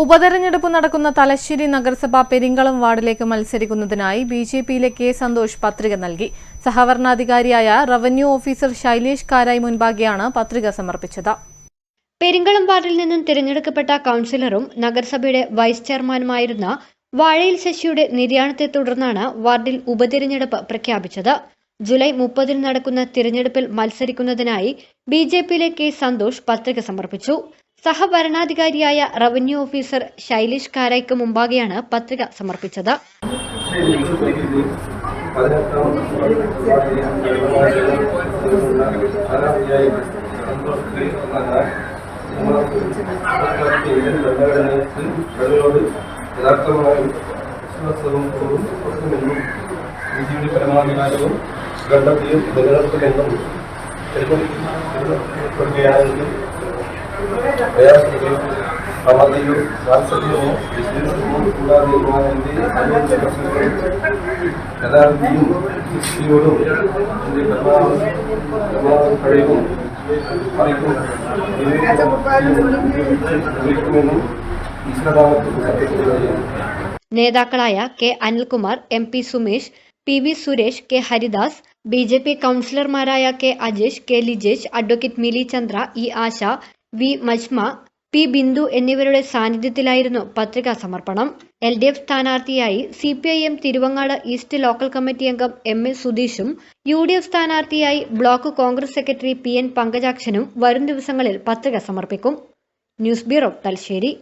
ഉപതെരഞ്ഞെടുപ്പ് നടക്കുന്ന തലശ്ശേരി നഗരസഭ പെരിങ്കളം വാർഡിലേക്ക് മത്സരിക്കുന്നതിനായി ബി ജെ പിയിലെ കെ സന്തോഷ് പത്രിക നൽകി. സഹവരണാധികാരിയായ റവന്യൂ ഓഫീസർ ശൈലേഷ് കാരായി മുൻപാകെയാണ് പത്രിക സമർപ്പിച്ചത്. പെരിങ്കളം വാർഡിൽ നിന്നും തിരഞ്ഞെടുക്കപ്പെട്ട കൗൺസിലറും നഗരസഭയുടെ വൈസ് ചെയർമാനുമായിരുന്ന വാഴയിൽ ശശിയുടെ നിര്യാണത്തെ തുടർന്നാണ് വാർഡിൽ ഉപതിരഞ്ഞെടുപ്പ് പ്രഖ്യാപിച്ചത്. ജൂലൈ മുപ്പതിന് നടക്കുന്ന തിരഞ്ഞെടുപ്പിൽ മത്സരിക്കുന്നതിനായി ബി ജെ പിയിലെ കെ സന്തോഷ് പത്രിക സമർപ്പിച്ചു. സഹഭരണാധികാരിയായ റവന്യൂ ഓഫീസർ ശൈലേഷ് കാരായ്ക്ക് മുമ്പാകെയാണ് പത്രിക സമർപ്പിച്ചത്. യഥാർത്ഥമായും പ്രയാസങ്ങളെയും അവധിയോ വാത്സല്യമോ വിശ്വാസമോ കൂടാതെ ഞാൻ എൻ്റെ ആരോഗ്യ പ്രശ്നങ്ങളും യഥാർത്ഥിയും ശിക്ഷയോടും എൻ്റെ പരമാവധി പരമാവധി കഴിവും അറിവും വിളിക്കുമെന്നും ഈശ്വരനാമത്തിൽ സത്യപ്പെടുകയും നേതാക്കളായ K Anilkumar M P Sumesh P V Suresh K Haridas B J P കൗൺസിലർമാരായ K Ajesh K Lijesh advocate Mili Chandra E Asha V Majma P Bindu എന്നിവരുടെ സാന്നിധ്യത്തിലായിരുന്നു പത്രികാ സമർപ്പണം. എൽ ഡി എഫ് സ്ഥാനാർത്ഥിയായി C P I M Thiruvangad east local committee അംഗം M A സുധീഷും U D F സ്ഥാനാർത്ഥിയായി block Congress secretary P N പങ്കജാക്ഷനും വരും ദിവസങ്ങളിൽ പത്രിക സമർപ്പിക്കും. News bureau Thalassery.